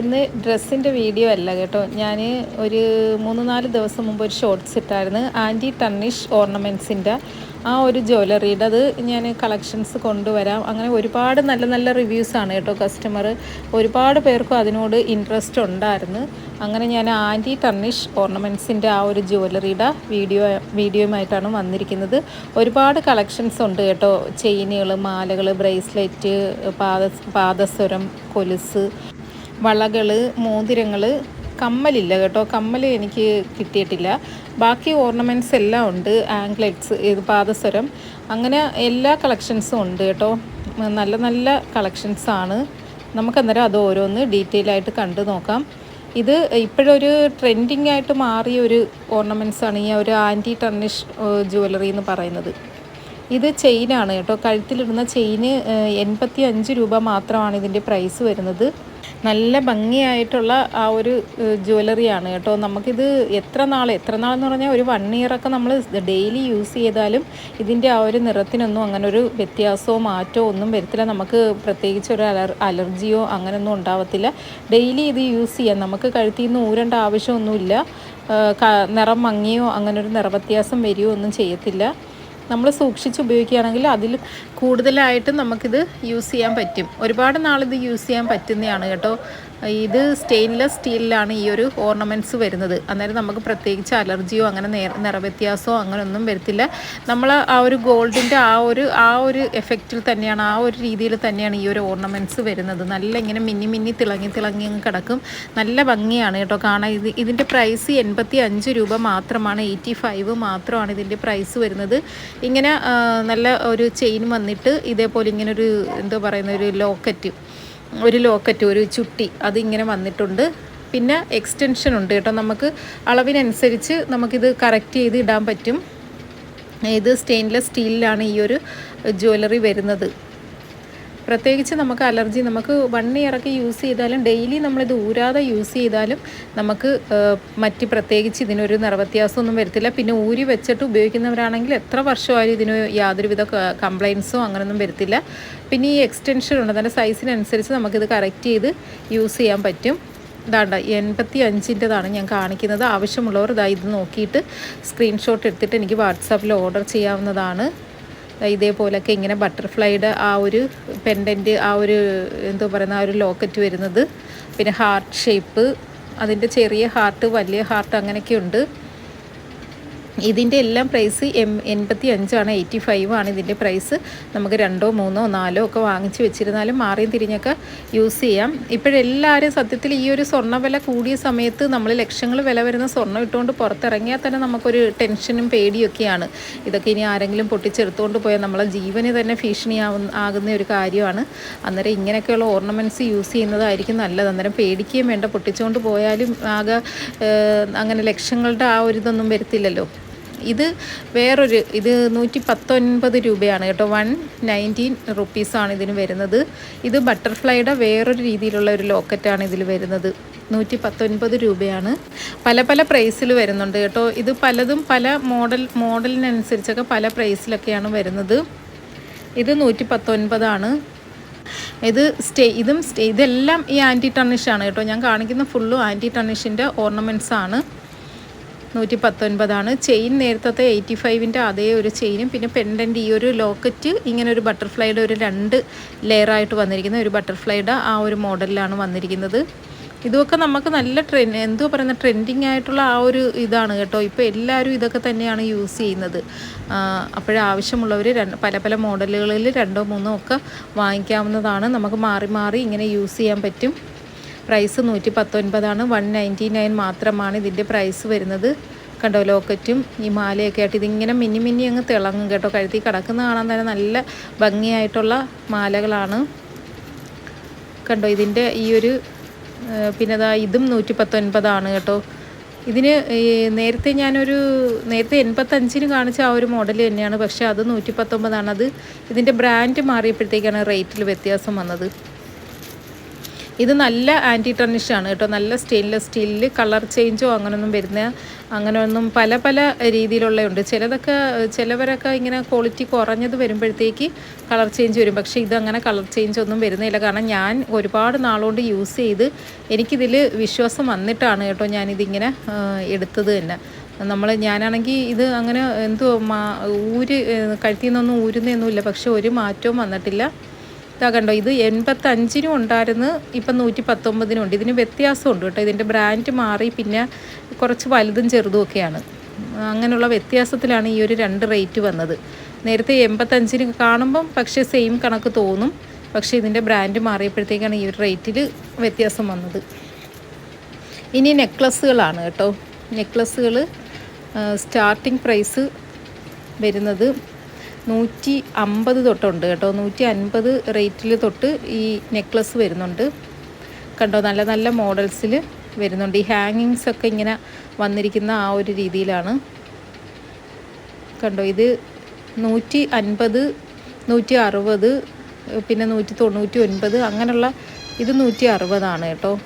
ഇന്ന് ഡ്രസ്സിന്റെ വീഡിയോ അല്ല കേട്ടോ. ഞാൻ ഒരു മൂന്ന് നാല് ദിവസം മുമ്പ് ഒരു ഷോർട്ട്സ് ഇട്ടായിരുന്നു. ആന്റി ടണ്ണിഷ് ഓർണമെന്റ്സിന്റെ ആ ഒരു ജ്വല്ലറിയുടെ. അത് ഞാൻ കളക്ഷൻസ് കൊണ്ടുവരാം. അങ്ങനെ ഒരുപാട് നല്ല നല്ല റിവ്യൂസാണ് കേട്ടോ കസ്റ്റമർ ഒരുപാട് പേർക്കും അതിനോട് ഇൻട്രസ്റ്റ് ഉണ്ടായിരുന്നു. അങ്ങനെ ഞാൻ ആന്റി ടർണിഷ് ഓർണമെന്റ്സിന്റെ ആ ഒരു ജ്വല്ലറിയുടെ വീഡിയോ വീഡിയോയുമായിട്ടാണ് വന്നിരിക്കുന്നത്. ഒരുപാട് കളക്ഷൻസ് ഉണ്ട് കേട്ടോ. ചെയിനുകൾ മാലകൾ ബ്രേസ്ലെറ്റ് പാദ പാദസ്വരം കൊലുസ്. വളകൾ മോതിരങ്ങൾ കമ്മലില്ല കേട്ടോ. കമ്മൽ എനിക്ക് കിട്ടിയിട്ടില്ല. ബാക്കി ഓർണമെന്റ്സ് എല്ലാം ഉണ്ട്. ആംഗ്ലെറ്റ്സ് ഇത് പാദസരം അങ്ങനെ എല്ലാ കളക്ഷൻസും ഉണ്ട് കേട്ടോ. നല്ല നല്ല കളക്ഷൻസാണ് നമുക്കന്നേരം അത് ഓരോന്ന് ഡീറ്റെയിൽ ആയിട്ട് കണ്ടു നോക്കാം. ഇത് ഇപ്പോഴൊരു ട്രെൻഡിങ് ആയിട്ട് മാറിയ ഒരു ഓർണമെന്റ്സാണ് ഈ ഒരു ആന്റി ടർണിഷ് ജ്വല്ലറി എന്ന് പറയുന്നത്. ഇത് ചെയിനാണ് കേട്ടോ. കഴുത്തിലിടുന്ന ചെയിന് എൺപത്തി അഞ്ച് രൂപ മാത്രമാണ് ഇതിന്റെ പ്രൈസ് വരുന്നത്. നല്ല ഭംഗിയായിട്ടുള്ള ആ ഒരു ജ്വല്ലറിയാണ് കേട്ടോ. നമുക്കിത് എത്ര നാൾ എത്ര നാളെന്ന് പറഞ്ഞാൽ ഒരു വൺ ഇയറൊക്കെ നമ്മൾ ഡെയിലി യൂസ് ചെയ്താലും ഇതിന്റെ ആ ഒരു നിറത്തിനൊന്നും അങ്ങനെ ഒരു വ്യത്യാസമോ മാറ്റമോ ഒന്നും വരത്തില്ല. നമുക്ക് പ്രത്യേകിച്ച് ഒരു അലർ അലർജിയോ അങ്ങനെയൊന്നും ഉണ്ടാവത്തില്ല. ഡെയിലി ഇത് യൂസ് ചെയ്യാം. നമുക്ക് കഴുത്തിൽ നിന്ന് ഊരേണ്ട ആവശ്യമൊന്നുമില്ല. നിറം മങ്ങിയോ അങ്ങനൊരു നിറവ്യത്യാസം വരികയോ ഒന്നും ചെയ്യത്തില്ല. നമ്മൾ സൂക്ഷിച്ച് ഉപയോഗിക്കുകയാണെങ്കിൽ അതിൽ കൂടുതലായിട്ടും നമുക്കിത് യൂസ് ചെയ്യാൻ പറ്റും. ഒരുപാട് നാളിത് യൂസ് ചെയ്യാൻ പറ്റുന്നതാണ് കേട്ടോ. ഇത് സ്റ്റെയിൻലെസ് സ്റ്റീലിലാണ് ഈ ഒരു ഓർണമെന്റ്സ് വരുന്നത്. അന്നേരം നമുക്ക് പ്രത്യേകിച്ച് അലർജിയോ അങ്ങനെ നിറവ്യത്യാസമോ അങ്ങനെയൊന്നും വരത്തില്ല. നമ്മൾ ആ ഒരു ഗോൾഡിന്റെ ആ ഒരു ആ ഒരു എഫക്റ്റിൽ തന്നെയാണ് ആ ഒരു രീതിയിൽ തന്നെയാണ് ഈ ഒരു ഓർണമെന്റ്സ് വരുന്നത്. നല്ല ഇങ്ങനെ മിന്നി മിന്നി തിളങ്ങി തിളങ്ങി അങ്ങ് കിടക്കും. നല്ല ഭംഗിയാണ് കേട്ടോ കാണാൻ. ഇത് ഇതിന്റെ പ്രൈസ് എൺപത്തി അഞ്ച് രൂപ മാത്രമാണ് എയ്റ്റി ഫൈവ് മാത്രമാണ് ഇതിന്റെ പ്രൈസ് വരുന്നത്. ഇങ്ങനെ നല്ല ഒരു ചെയിൻ വന്നിട്ട് ഇതേപോലെ ഇങ്ങനെ ഒരു എന്താ പറയുന്ന ഒരു ലോക്കറ്റ് ഒരു ലോക്കറ്റ് ഒരു ചുട്ടി അതിങ്ങനെ വന്നിട്ടുണ്ട്. പിന്നെ എക്സ്റ്റൻഷൻ ഉണ്ട് കേട്ടോ. നമുക്ക് അളവിനനുസരിച്ച് നമുക്കിത് കറക്റ്റ് ചെയ്ത് ഇടാൻ പറ്റും. ഇത് സ്റ്റെയിൻലെസ് സ്റ്റീലിലാണ് ഈ ഒരു ജ്വല്ലറി വരുന്നത്. പ്രത്യേകിച്ച് നമുക്ക് അലർജി നമുക്ക് വൺ ഇയറൊക്കെ യൂസ് ചെയ്താലും ഡെയിലി നമ്മളിത് ഊരാതെ യൂസ് ചെയ്താലും നമുക്ക് മറ്റ് പ്രത്യേകിച്ച് ഇതിനൊരു നിറവ്യത്യാസമൊന്നും വരത്തില്ല. പിന്നെ ഊരി വെച്ചിട്ട് ഉപയോഗിക്കുന്നവരാണെങ്കിൽ എത്ര വർഷമായാലും ഇതിന് യാതൊരുവിധ കംപ്ലയിൻസോ അങ്ങനെയൊന്നും വരത്തില്ല. പിന്നെ ഈ എക്സ്റ്റൻഷൻ ഉണ്ട്. അതിന്റെ സൈസിനനുസരിച്ച് നമുക്കിത് കറക്റ്റ് ചെയ്ത് യൂസ് ചെയ്യാൻ പറ്റും. ഇതാണ്ട എൺപത്തി അഞ്ചിന്റെതാണ് ഞാൻ കാണിക്കുന്നത്. ആവശ്യമുള്ളവർ ഇതാ ഇത് നോക്കിയിട്ട് സ്ക്രീൻഷോട്ട് എടുത്തിട്ട് എനിക്ക് വാട്സാപ്പിൽ ഓർഡർ ചെയ്യാവുന്നതാണ്. ഇതേപോലൊക്കെ ഇങ്ങനെ ബട്ടർഫ്ലൈയുടെ ആ ഒരു പെൻഡന്റ് ആ ഒരു എന്തോ പറയുന്ന ആ ഒരു ലോക്കറ്റ് വരുന്നത്. പിന്നെ ഹാർട്ട് ഷേപ്പ് അതിന്റെ ചെറിയ ഹാർട്ട് വലിയ ഹാർട്ട് അങ്ങനെയൊക്കെ ഉണ്ട് ഇതിന്റെ എല്ലാം പ്രൈസ് എം എൺപത്തി അഞ്ചാണ് എയ്റ്റി ഫൈവ് ആണ് ഇതിന്റെ പ്രൈസ്. നമുക്ക് രണ്ടോ മൂന്നോ നാലോ ഒക്കെ വാങ്ങിച്ച് വെച്ചിരുന്നാലും മാറിയും തിരിഞ്ഞൊക്കെ യൂസ് ചെയ്യാം. ഇപ്പോഴെല്ലാവരും സത്യത്തിൽ ഈ ഒരു സ്വർണ കൂടിയ സമയത്ത് നമ്മൾ ലക്ഷങ്ങൾ വില വരുന്ന സ്വർണം ഇട്ടുകൊണ്ട് പുറത്തിറങ്ങിയാൽ തന്നെ നമുക്കൊരു ടെൻഷനും പേടിയൊക്കെയാണ്. ഇതൊക്കെ ഇനി ആരെങ്കിലും പൊട്ടിച്ചെടുത്തുകൊണ്ട് പോയാൽ നമ്മളെ ജീവന് തന്നെ ഭീഷണിയാവുന്ന ആകുന്ന ഒരു കാര്യമാണ്. അന്നേരം ഇങ്ങനെയൊക്കെയുള്ള ഓർണമെന്റ്സ് യൂസ് ചെയ്യുന്നതായിരിക്കും നല്ലത്. അന്നേരം പേടിക്കുകയും വേണ്ട പൊട്ടിച്ചുകൊണ്ട് പോയാലും ആകെ അങ്ങനെ ലക്ഷങ്ങളുടെ ആ ഒരു ഇതൊന്നും വരത്തില്ലല്ലോ. ഇത് വേറൊരു ഇത് നൂറ്റി പത്തൊൻപത് രൂപയാണ് കേട്ടോ. വൺ നയന്റീൻ റുപ്പീസാണ് ഇതിന് വരുന്നത്. ഇത് ബട്ടർഫ്ലൈയുടെ വേറൊരു രീതിയിലുള്ള ഒരു ലോക്കറ്റാണ് ഇതിൽ വരുന്നത്. നൂറ്റി പത്തൊൻപത് രൂപയാണ്. പല പല പ്രൈസിൽ വരുന്നുണ്ട് കേട്ടോ. ഇത് പലതും പല മോഡൽ മോഡലിനനുസരിച്ചൊക്കെ പല പ്രൈസിലൊക്കെയാണ് വരുന്നത്. ഇത് നൂറ്റി പത്തൊൻപതാണ് ഇത് സ്റ്റേ ഇതും സ്റ്റേ ഇതെല്ലാം ഈ ആന്റി ടർണിഷാണ് കേട്ടോ. ഞാൻ കാണിക്കുന്ന ഫുള്ളും ആന്റി ടർണിഷിന്റെ ഓർണമെന്റ്സ് ആണ് നൂറ്റി പത്തൊൻപതാണ് ചെയിൻ നേരത്തെ എയ്റ്റി ഫൈവിന്റെ അതേ ഒരു ചെയിനും പിന്നെ പെൻഡന്റ് ഈ ഒരു ലോക്കറ്റ് ഇങ്ങനെ ഒരു ബട്ടർഫ്ലൈയുടെ ഒരു രണ്ട് ലെയറായിട്ട് വന്നിരിക്കുന്ന ഒരു ബട്ടർഫ്ലൈയുടെ ആ ഒരു മോഡലിലാണ് വന്നിരിക്കുന്നത്. ഇതൊക്കെ നമുക്ക് നല്ല ട്രെൻഡ് എന്തോ പറയുന്ന ട്രെൻഡിങ് ആയിട്ടുള്ള ആ ഒരു ഇതാണ് കേട്ടോ. ഇപ്പോൾ എല്ലാവരും ഇതൊക്കെ തന്നെയാണ് യൂസ് ചെയ്യുന്നത്. അപ്പോഴാവശ്യമുള്ളവർ രണ്ട് പല പല മോഡലുകളിൽ രണ്ടോ മൂന്നോ ഒക്കെ വാങ്ങിക്കാവുന്നതാണ്. നമുക്ക് മാറി മാറി ഇങ്ങനെ യൂസ് ചെയ്യാൻ പറ്റും. പ്രൈസ് നൂറ്റി പത്തൊൻപതാണ് വൺ നയന്റി നയൻ മാത്രമാണ് ഇതിന്റെ പ്രൈസ് വരുന്നത്. കണ്ടോ ലോക്കറ്റും ഈ മാലയൊക്കെ ആയിട്ട് ഇതിങ്ങനെ മിന്നി മിന്നി അങ്ങ് തിളങ്ങും കേട്ടോ. കഴുത്തി കിടക്കുന്ന കാണാൻ തന്നെ നല്ല ഭംഗിയായിട്ടുള്ള മാലകളാണ്. കണ്ടോ ഇതിന്റെ ഈ ഒരു പിന്നെ അതാ ഇതും നൂറ്റി പത്തൊൻപതാണ് കേട്ടോ. ഇതിന് നേരത്തെ ഞാനൊരു നേരത്തെ എൺപത്തഞ്ചിന് കാണിച്ച ആ ഒരു മോഡൽ തന്നെയാണ്. പക്ഷേ അത് നൂറ്റി പത്തൊമ്പതാണ് അത് ഇതിന്റെ ബ്രാൻഡ് മാറിയപ്പോഴത്തേക്കാണ് റേറ്റിൽ വ്യത്യാസം വന്നത്. ഇത് നല്ല ആന്റി ടർണിഷാണ് കേട്ടോ. നല്ല സ്റ്റെയിൻലെസ് സ്റ്റീലിൽ കളർ ചേഞ്ചോ അങ്ങനെയൊന്നും വരുന്ന അങ്ങനെയൊന്നും പല പല രീതിയിലുള്ളതുണ്ട് ചിലതൊക്കെ ചിലവരൊക്കെ ഇങ്ങനെ ക്വാളിറ്റി കുറഞ്ഞത് വരുമ്പോഴത്തേക്ക് കളർ ചേഞ്ച് വരും. പക്ഷേ ഇത് അങ്ങനെ കളർ ചേഞ്ച് ഒന്നും വരുന്നില്ല. കാരണം ഞാൻ ഒരുപാട് നാളുകൊണ്ട് യൂസ് ചെയ്ത് എനിക്കിതിൽ വിശ്വാസം വന്നിട്ടാണ് കേട്ടോ ഞാനിതിങ്ങനെ എടുത്തത് തന്നെ. നമ്മൾ ഞാനാണെങ്കിൽ ഇത് അങ്ങനെ എന്തോ മാ ഊര് കഴുത്തിൽ നിന്നൊന്നും ഊരുന്നൊന്നുമില്ല. പക്ഷെ ഒരു മാറ്റവും വന്നിട്ടില്ല. ഇതാ കണ്ടോ ഇത് എൺപത്തഞ്ചിനും ഉണ്ടായിരുന്നു ഇപ്പം നൂറ്റി പത്തൊമ്പതിനും ഉണ്ട് ഇതിന് വ്യത്യാസമുണ്ട് കേട്ടോ ഇതിന്റെ ബ്രാൻഡ് മാറി പിന്നെ കുറച്ച് വലുതും ചെറുതും ഒക്കെയാണ്. അങ്ങനെയുള്ള വ്യത്യാസത്തിലാണ് ഈ ഒരു രണ്ട് റേറ്റ് വന്നത്. നേരത്തെ എൺപത്തഞ്ചിന് കാണുമ്പം പക്ഷേ സെയിം കണക്ക് തോന്നും പക്ഷേ ഇതിന്റെ ബ്രാൻഡ് മാറിയപ്പോഴത്തേക്കാണ് ഈ ഒരു റേറ്റിൽ വ്യത്യാസം വന്നത്. ഇനി നെക്ലസ്സുകളാണ് കേട്ടോ. നെക്ലസ്സുകൾ സ്റ്റാർട്ടിംഗ് പ്രൈസ് വരുന്നത് നൂറ്റി അമ്പത് തൊട്ടുണ്ട് കേട്ടോ. നൂറ്റി അൻപത് റേറ്റിൽ തൊട്ട് ഈ നെക്ലസ് വരുന്നുണ്ട്. കണ്ടോ നല്ല നല്ല മോഡൽസിൽ വരുന്നുണ്ട്. ഈ ഹാങ്ങിങ്സ് ഒക്കെ ഇങ്ങനെ വന്നിരിക്കുന്ന ആ ഒരു രീതിയിലാണ്. കണ്ടോ ഇത് നൂറ്റി അൻപത് നൂറ്റി അറുപത് പിന്നെ നൂറ്റി തൊണ്ണൂറ്റി ഒൻപത് അങ്ങനെയുള്ള ഇത് നൂറ്റി അറുപതാണ് കേട്ടോ.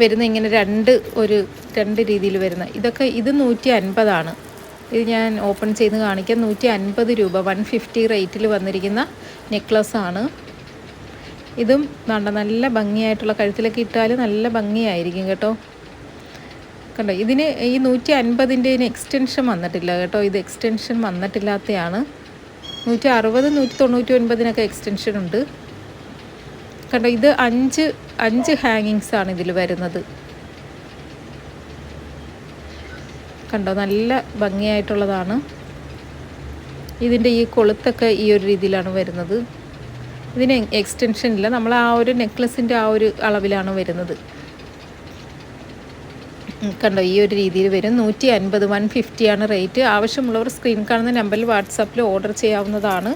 വരുന്ന ഇങ്ങനെ രണ്ട് ഒരു രണ്ട് രീതിയിൽ വരുന്ന ഇതൊക്കെ ഇത് നൂറ്റി അൻപതാണ് ഇത് ഞാൻ ഓപ്പൺ ചെയ്ത് കാണിക്കാം. നൂറ്റി അൻപത് രൂപ വൺ ഫിഫ്റ്റി റേറ്റിൽ വന്നിരിക്കുന്ന നെക്ലസ്സാണ് ഇതും വേണ്ട നല്ല ഭംഗിയായിട്ടുള്ള കഴുത്തിലൊക്കെ ഇട്ടാൽ നല്ല ഭംഗിയായിരിക്കും കേട്ടോ. കണ്ടോ ഇതിന് ഈ നൂറ്റി അൻപതിന്റെ എക്സ്റ്റൻഷൻ വന്നിട്ടില്ല കേട്ടോ. ഇത് എക്സ്റ്റൻഷൻ വന്നിട്ടില്ലാത്തതാണ് നൂറ്റി അറുപത് നൂറ്റി തൊണ്ണൂറ്റി ഒൻപതിനൊക്കെ എക്സ്റ്റൻഷൻ ഉണ്ട്. കണ്ടോ ഇത് അഞ്ച് അഞ്ച് ഹാങ്ങിങ്സാണ് ഇതിൽ വരുന്നത്. കണ്ടോ? നല്ല ഭംഗിയായിട്ടുള്ളതാണ്. ഇതിന്റെ ഈ കൊളുത്തൊക്കെ ഈ ഒരു രീതിയിലാണ് വരുന്നത്. ഇതിന് എക്സ്റ്റൻഷൻ ഇല്ല. നമ്മൾ ആ ഒരു നെക്ലസിന്റെ ആ ഒരു അളവിലാണ് വരുന്നത്. കണ്ടോ? ഈ ഒരു രീതിയിൽ വരും. നൂറ്റി അൻപത് വൺ ഫിഫ്റ്റിയാണ് റേറ്റ് ആവശ്യമുള്ളവർ സ്ക്രീൻ കാണുന്ന നമ്പറിൽ വാട്സാപ്പിൽ ഓർഡർ ചെയ്യാവുന്നതാണ്.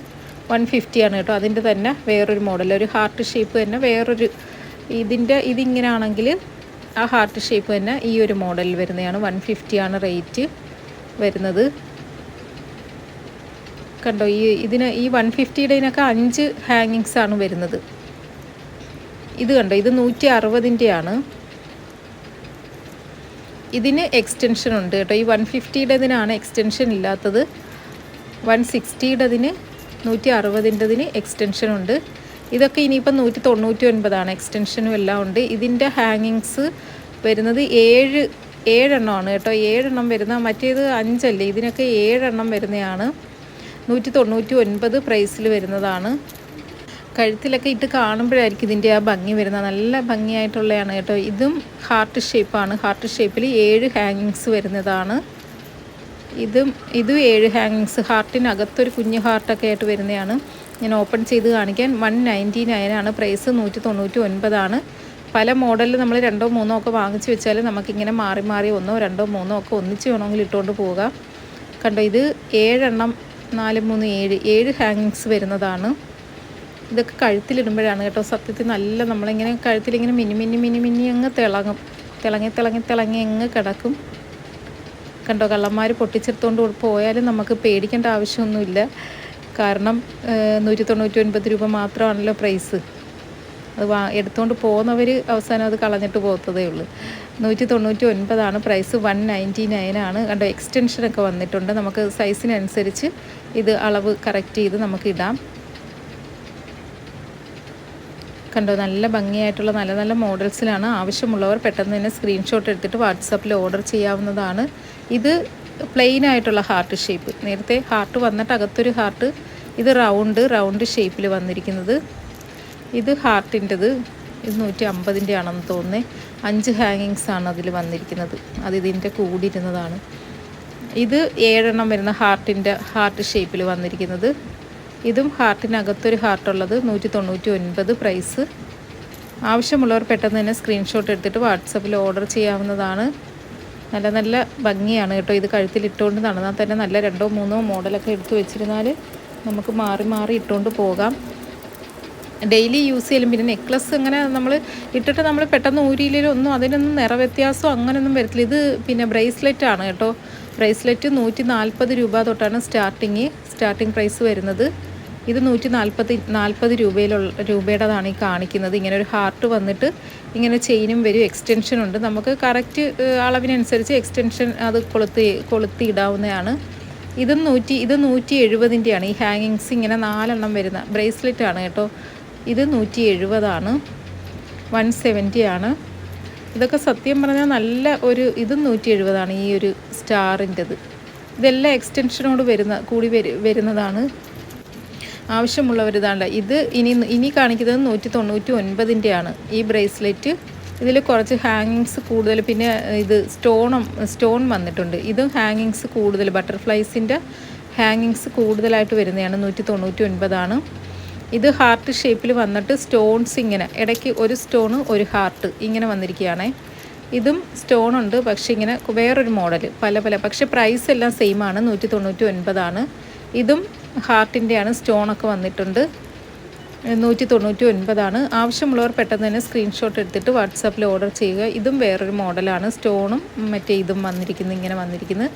വൺ ഫിഫ്റ്റിയാണ് കേട്ടോ. അതിന്റെ തന്നെ വേറൊരു മോഡൽ ഒരു ഹാർട്ട് ഷേപ്പ് തന്നെ വേറൊരു ഇതിന്റെ ഇതിങ്ങനെയാണെങ്കിൽ ആ ഹാർട്ട് ഷേപ്പ് തന്നെ ഈ ഒരു മോഡലിൽ വരുന്നതാണ്. വൺ ഫിഫ്റ്റിയാണ് റേറ്റ് വരുന്നത്. കണ്ടോ ഈ ഇതിന് ഈ വൺ ഫിഫ്റ്റിയുടെതിനൊക്കെ അഞ്ച് ഹാങ്ങിങ്സ് ആണ് വരുന്നത്. ഇത് കണ്ടോ ഇത് നൂറ്റി അറുപതിന്റെയാണ് ഇതിന് എക്സ്റ്റൻഷൻ ഉണ്ട് കേട്ടോ. ഈ വൺ ഫിഫ്റ്റിയുടേതിനാണ് എക്സ്റ്റൻഷൻ ഇല്ലാത്തത്. വൺ സിക്സ്റ്റിയുടേതിന് നൂറ്റി അറുപതിന്റെതിന് എക്സ്റ്റൻഷൻ ഉണ്ട്. ഇതൊക്കെ ഇനിയിപ്പം നൂറ്റി തൊണ്ണൂറ്റി ഒൻപതാണ് എക്സ്റ്റൻഷനും എല്ലാം ഉണ്ട്. ഇതിന്റെ ഹാങ്ങിങ്സ് വരുന്നത് ഏഴ് ഏഴെണ്ണമാണ് കേട്ടോ. ഏഴെണ്ണം വരുന്ന മറ്റേത് അഞ്ചല്ലേ? ഇതിനൊക്കെ ഏഴെണ്ണം വരുന്നതാണ് നൂറ്റി തൊണ്ണൂറ്റി ഒൻപത് പ്രൈസിൽ വരുന്നതാണ്. കഴുത്തിലൊക്കെ ഇട്ട് കാണുമ്പോഴായിരിക്കും ഇതിന്റെ ആ ഭംഗി വരുന്നത്. നല്ല ഭംഗിയായിട്ടുള്ളതാണ് കേട്ടോ. ഇതും ഹാർട്ട് ഷേപ്പാണ് ഹാർട്ട് ഷേപ്പിൽ ഏഴ് ഹാങ്ങിങ്സ് വരുന്നതാണ്. ഇതും ഇതും ഏഴ് ഹാങ്ങിങ്സ് ഹാർട്ടിനകത്തൊരു കുഞ്ഞു ഹാർട്ടൊക്കെ ആയിട്ട് വരുന്നതാണ്. ഞാൻ ഓപ്പൺ ചെയ്ത് കാണിക്കാൻ വൺ നയന്റി നയനാണ് പ്രൈസ് നൂറ്റി തൊണ്ണൂറ്റി ഒൻപതാണ് പല മോഡലിൽ നമ്മൾ രണ്ടോ മൂന്നോ ഒക്കെ വാങ്ങിച്ച് വെച്ചാൽ നമുക്കിങ്ങനെ മാറി മാറി ഒന്നോ രണ്ടോ മൂന്നോ ഒക്കെ ഒന്നിച്ച് വേണമെങ്കിൽ ഇട്ടുകൊണ്ട് പോകാം. കണ്ടോ ഇത് ഏഴെണ്ണം നാല് മൂന്ന് ഏഴ് ഏഴ് ഹാങ്ങിങ്സ് വരുന്നതാണ്. ഇതൊക്കെ കഴുത്തിലിടുമ്പോഴാണ് കേട്ടോ സത്യത്തിൽ നല്ല നമ്മളിങ്ങനെ കഴുത്തിലിങ്ങനെ മിനി മിനി മിനി മിനി അങ്ങ് തിളങ്ങും. തിളങ്ങി തിളങ്ങി തിളങ്ങി അങ്ങ് കിടക്കും. കണ്ടോ കള്ളന്മാർ പൊട്ടിച്ചെടുത്തോണ്ട് പോയാലും നമുക്ക് പേടിക്കേണ്ട ആവശ്യമൊന്നുമില്ല. കാരണം നൂറ്റി തൊണ്ണൂറ്റി ഒൻപത് രൂപ മാത്രമാണല്ലോ പ്രൈസ്. അത് വാ എടുത്തുകൊണ്ട് പോകുന്നവർ അവസാനം അത് കളഞ്ഞിട്ട് പോകത്തതേ ഉള്ളൂ. നൂറ്റി തൊണ്ണൂറ്റി ഒൻപതാണ് പ്രൈസ് വൺ നയന്റി നയനാണ്. കണ്ടോ എക്സ്റ്റൻഷനൊക്കെ വന്നിട്ടുണ്ട്. നമുക്ക് സൈസിനനുസരിച്ച് ഇത് അളവ് കറക്റ്റ് ചെയ്ത് നമുക്ക് ഇടാം കണ്ടോ നല്ല ഭംഗിയായിട്ടുള്ള നല്ല നല്ല മോഡൽസിലാണ്. ആവശ്യമുള്ളവർ പെട്ടെന്ന് തന്നെ സ്ക്രീൻഷോട്ട് എടുത്തിട്ട് വാട്സാപ്പിൽ ഓർഡർ ചെയ്യാവുന്നതാണ്. ഇത് പ്ലെയിൻ ആയിട്ടുള്ള ഹാർട്ട് ഷേപ്പ് നേരത്തെ ഹാർട്ട് വന്നിട്ട് അകത്തൊരു ഹാർട്ട് ഇത് റൗണ്ട് റൗണ്ട് ഷേപ്പിൽ വന്നിരിക്കുന്നത്. ഇത് ഹാർട്ടിന്റെത് ഇത് നൂറ്റി അമ്പതിന്റെ ആണെന്ന് തോന്നുന്നത് അഞ്ച് ഹാങ്ങിങ്സ് ആണ് അതിൽ വന്നിരിക്കുന്നത്. അത് ഇതിന്റെ കൂടിയിരുന്നതാണ് ഇത് ഏഴെണ്ണം വരുന്ന ഹാർട്ടിന്റെ ഹാർട്ട് ഷേപ്പിൽ വന്നിരിക്കുന്നത്. ഇതും ഹാർട്ടിനകത്തൊരു ഹാർട്ടുള്ളത് നൂറ്റി തൊണ്ണൂറ്റി ഒൻപത് പ്രൈസ് ആവശ്യമുള്ളവർ പെട്ടെന്ന് തന്നെ സ്ക്രീൻഷോട്ട് എടുത്തിട്ട് വാട്സപ്പിൽ ഓർഡർ ചെയ്യാവുന്നതാണ്. നല്ല നല്ല ഭംഗിയാണ് കേട്ടോ. ഇത് കഴുത്തിൽ ഇട്ടുകൊണ്ട് നടന്നാൽ തന്നെ നല്ല രണ്ടോ മൂന്നോ മോഡലൊക്കെ എടുത്തു വെച്ചിരുന്നാൽ നമുക്ക് മാറി മാറി ഇട്ടുകൊണ്ട് പോകാം. ഡെയിലി യൂസ് ചെയ്യലും പിന്നെ നെക്ലസ് അങ്ങനെ നമ്മൾ ഇട്ടിട്ട് നമ്മൾ പെട്ടെന്ന് ഊരിയിലും ഒന്നും അതിനൊന്നും നിറവ്യത്യാസം അങ്ങനെയൊന്നും വരത്തില്ല. ഇത് പിന്നെ ബ്രേസ്ലെറ്റ് ആണ് കേട്ടോ. ബ്രേസ്ലെറ്റ് നൂറ്റി നാൽപ്പത് രൂപ തൊട്ടാണ് സ്റ്റാർട്ടിങ്. സ്റ്റാർട്ടിങ് പ്രൈസ് വരുന്നത്. ഇത് നൂറ്റി നാൽപ്പത്തി നാൽപ്പത് രൂപയിലുള്ള രൂപയുടേതാണ് ഈ കാണിക്കുന്നത്. ഇങ്ങനെ ഒരു ഹാർട്ട് വന്നിട്ട് ഇങ്ങനെ ചെയിനും വരും എക്സ്റ്റൻഷൻ ഉണ്ട്. നമുക്ക് കറക്റ്റ് അളവിനനുസരിച്ച് എക്സ്റ്റൻഷൻ അത് കൊളുത്തി കൊളുത്തി ഇടാവുന്നതാണ് ഇതും നൂറ്റി ഇത് നൂറ്റി എഴുപതിന്റെയാണ് ഈ ഹാങ്ങിങ്സ് ഇങ്ങനെ നാലെണ്ണം വരുന്ന ബ്രേസ്ലെറ്റ് ആണ് കേട്ടോ. ഇത് നൂറ്റി എഴുപതാണ് വൺ സെവന്റി ആണ്. ഇതൊക്കെ സത്യം പറഞ്ഞാൽ നല്ല ഒരു ഇത് നൂറ്റി എഴുപതാണ് ഈ ഒരു സ്റ്റാറിന്റെത്. ഇതെല്ലാം എക്സ്റ്റൻഷനോട് വരുന്ന കൂടി വരുന്നതാണ്. ആവശ്യമുള്ളവർ ഇതാണ്ട് ഇത് ഇനി ഇനി കാണിക്കുന്നത് നൂറ്റി തൊണ്ണൂറ്റി ഒൻപതിന്റെയാണ് ഈ ബ്രേസ്ലെറ്റ്. ഇതിൽ കുറച്ച് ഹാങ്ങിങ്സ് കൂടുതൽ പിന്നെ ഇത് സ്റ്റോണും സ്റ്റോൺ വന്നിട്ടുണ്ട്. ഇതും ഹാങ്ങിങ്സ് കൂടുതൽ ബട്ടർഫ്ലൈസിന്റെ ഹാങ്ങിങ്സ് കൂടുതലായിട്ട് വരുന്നതാണ് നൂറ്റി തൊണ്ണൂറ്റി ഒൻപതാണ് ഇത് ഹാർട്ട് ഷേപ്പിൽ വന്നിട്ട് സ്റ്റോൺസ് ഇങ്ങനെ ഇടയ്ക്ക് ഒരു സ്റ്റോൺ ഒരു ഹാർട്ട് ഇങ്ങനെ വന്നിരിക്കുകയാണ്. ഇതും സ്റ്റോൺ ഉണ്ട് പക്ഷേ ഇങ്ങനെ വേറൊരു മോഡൽ പല പല പക്ഷേ പ്രൈസ് എല്ലാം സെയിം ആണ് നൂറ്റി തൊണ്ണൂറ്റി ഒൻപതാണ് ഇതും ഹാർട്ടിന്റെയാണ് സ്റ്റോണൊക്കെ വന്നിട്ടുണ്ട്. നൂറ്റി തൊണ്ണൂറ്റി ഒൻപതാണ് ആവശ്യമുള്ളവർ പെട്ടെന്ന് തന്നെ സ്ക്രീൻഷോട്ട് എടുത്തിട്ട് വാട്സാപ്പിൽ ഓർഡർ ചെയ്യുക. ഇതും വേറൊരു മോഡലാണ്. സ്റ്റോണും മറ്റേ ഇതും വന്നിരിക്കുന്നു ഇങ്ങനെ വന്നിരിക്കുന്നത്